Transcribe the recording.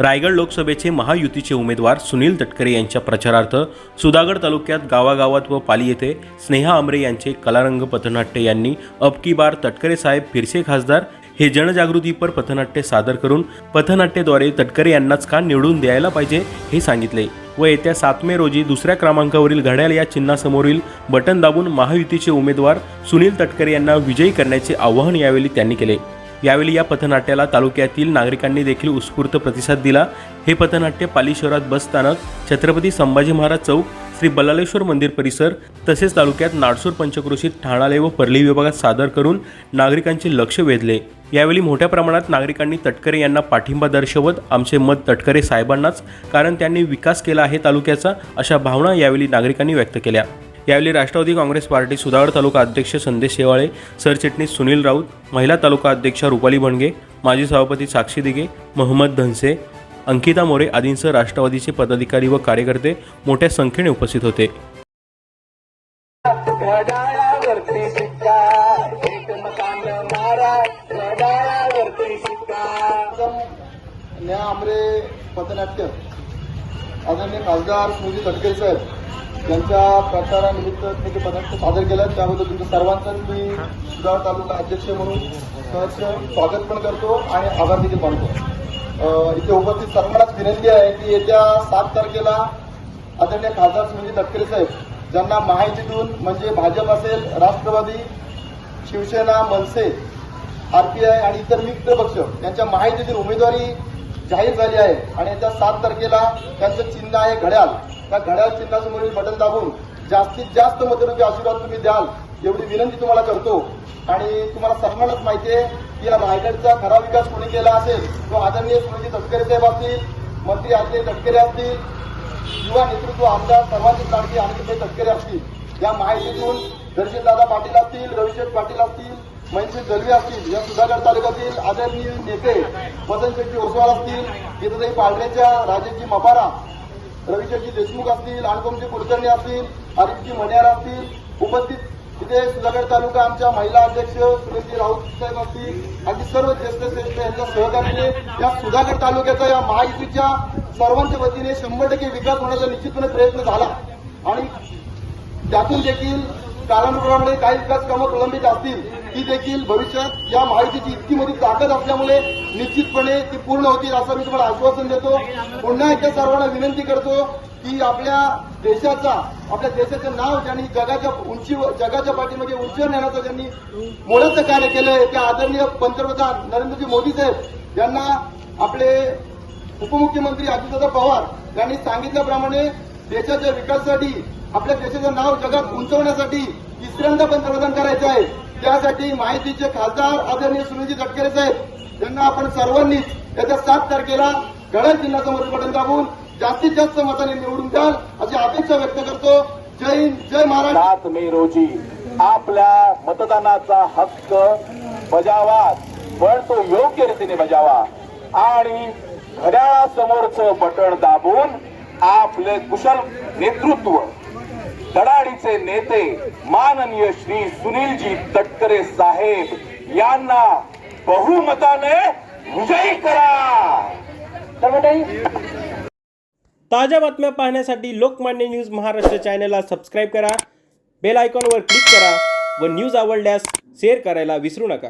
रायगड लोकसभेचे महायुतीचे उमेदवार सुनील तटकरे यांच्या प्रचारार्थ सुधागड तालुक्यात गावागावात व पाली येथे स्नेहा आमरे यांचे कलारंग पथनाट्य यांनी अब की बार तटकरे साहेब फिरसे खासदार हे जनजागृतीपर पथनाट्य सादर करून पथनाट्यद्वारे तटकरे यांनाच का निवडून द्यायला पाहिजे हे सांगितले व येत्या सात मे रोजी दुसऱ्या क्रमांकावरील घड्याळ या चिन्हासमोरील बटन दाबून महायुतीचे उमेदवार सुनील तटकरे यांना विजयी करण्याचे आवाहन यावेळी त्यांनी केले. यावेळी या पथनाट्याला तालुक्यातील नागरिकांनी देखील उत्स्फूर्त प्रतिसाद दिला. हे पथनाट्य पाली शहरात बस स्थानक छत्रपती संभाजी महाराज चौक श्री बल्लालेश्वर मंदिर परिसर तसेच तालुक्यात नाडसूर पंचक्रोशीत ठाणाले व पर्ली विभागात सादर करून नागरिकांचे लक्ष वेधले. यावेळी मोठ्या प्रमाणात नागरिकांनी तटकरे यांना पाठिंबा दर्शवत आमचे मत तटकरे साहेबांनाच कारण त्यांनी विकास केला आहे तालुक्याचा अशा भावना यावेळी नागरिकांनी व्यक्त केल्या. यावेळी राष्ट्रवादी काँग्रेस पार्टी सुधागड तालुका अध्यक्ष संदेश शेवाळे सरचिटणीस सुनील राऊत महिला तालुका अध्यक्षा रुपाली भणगे माजी सभापती साक्षी दिगे मोहम्मद धनसे अंकिता मोरे आदींसह राष्ट्रवादीचे पदाधिकारी व कार्यकर्ते मोठ्या संख्येने उपस्थित होते. आमरे पथनाट्य. आदरणीय खासदार स्मृती तटकरे साहेब. त्यांच्या प्रचारानिमित्त ते जे पदार्थ सादर केलं. त्याबद्दल तुमच्या सर्वांचं मी सुधार तालुका अध्यक्ष म्हणून सहर्ष स्वागत पण करतो आणि आभार देखील मानतो. इथे उपस्थित सर्वांनाच विनंती आहे की येत्या सात तारखेला आदरणीय खासदार सुनील तटकरे साहेब ज्यांना महायुतीतून म्हणजे भाजप असेल राष्ट्रवादी शिवसेना मनसे आरपीआय आणि इतर मित्र पक्ष यांच्या माहितीतील उमेदवारी जाहीर झाली आहे. आणि येत्या सात तारखेला त्यांचं चिन्ह आहे घड्याळ. त्या घड्याळ चिन्हासमोरील बटन दाबून जास्तीत जास्त मतदानाचे आशीर्वाद तुम्ही द्याल एवढी विनंती तुम्हाला करतो. आणि तुम्हाला सर्वांनाच माहिती आहे की या रायगडचा खरा विकास कोणी केला असेल तो आदरणीय स्मृती तटकरे साहेब असतील मंत्री आदरणीय तटकरे असतील युवा नेतृत्व आमदार चांगली आणखी आणि तटकरे असतील. या माहितीतून दर्शनदादा पाटील असतील रविशेठ पाटील असतील महेंद्र दलवी असतील या सुधागड तालुक्यातील आदरणीय नेते मदन शेट्टी ओसवाल असतील गीताताई पांढरेच्या राजेची मपारा रविशेठजी देशमुख असतील अनुपमजी कुलकर्णी असतील हरीशजी मण्यार असतील उपस्थित इथे सुधागड तालुका आमच्या महिला अध्यक्ष सुरेशजी राऊत साहेब असतील आणि सर्व ज्येष्ठ श्रेष्ठ यांच्या सहकार्याने या सुधागड तालुक्याचा या महायुतीच्या सर्वांच्या वतीने शंभर टक्के विकास होण्याचा निश्चितपणे प्रयत्न झाला. आणि त्यातून देखील कालानुक्रमाने काही विकास कामं प्रलंबित असतील. ती देखील भविष्यात या माहितीची इतकी मोठी ताकद असल्यामुळे निश्चितपणे ती पूर्ण होतील असं मी तुम्हाला आश्वासन देतो. पुन्हा एकदा सर्वांना विनंती करतो की आपल्या देशाचा आपल्या देशाचं नाव ज्यांनी जगाच्या उंची जगाच्या पाठीमध्ये उंचीवर नेण्याचं ज्यांनी मोलाचं कार्य केलंय त्या आदरणीय पंतप्रधान नरेंद्रजी मोदी साहेब यांना आपले उपमुख्यमंत्री अजितदादा पवार यांनी सांगितल्याप्रमाणे देशाच्या विकासासाठी आपल्या देशाचं नाव जगात उंचवण्यासाठी तिसऱ्यांदा पंतप्रधान करायचे आहे. त्यासाठी माहितीचे खासदार आदरणीय सुनीलजी तटकरे साहेब यांना आपण सर्वांनीच याच्या सात तारखेला गडद जिल्ह्यासमोर बटन दाबून जास्तीत जास्त मताने निवडून द्याल अशी अपेक्षा व्यक्त करतो. जय हिंद जय महाराष्ट्र. सात मे रोजी आपल्या मतदानाचा हक्क बजावा पण तो योग्य रीतीने बजावा. आणि घड्याळासमोरचं बटण दाबून आपले कुशल नेतृत्व धडाडीचे नेते माननीय श्री सुनीलजी तटकरे साहेब यांना बहुमताने विजयी करा. तर मंडळी, ताज्या बातम्या पाहण्यासाठी लोकमान्य न्यूज महाराष्ट्र चॅनलला सबस्क्राईब करा बेल आयकॉनवर क्लिक करा व न्यूज आवडल्यास शेअर करायला विसरू नका.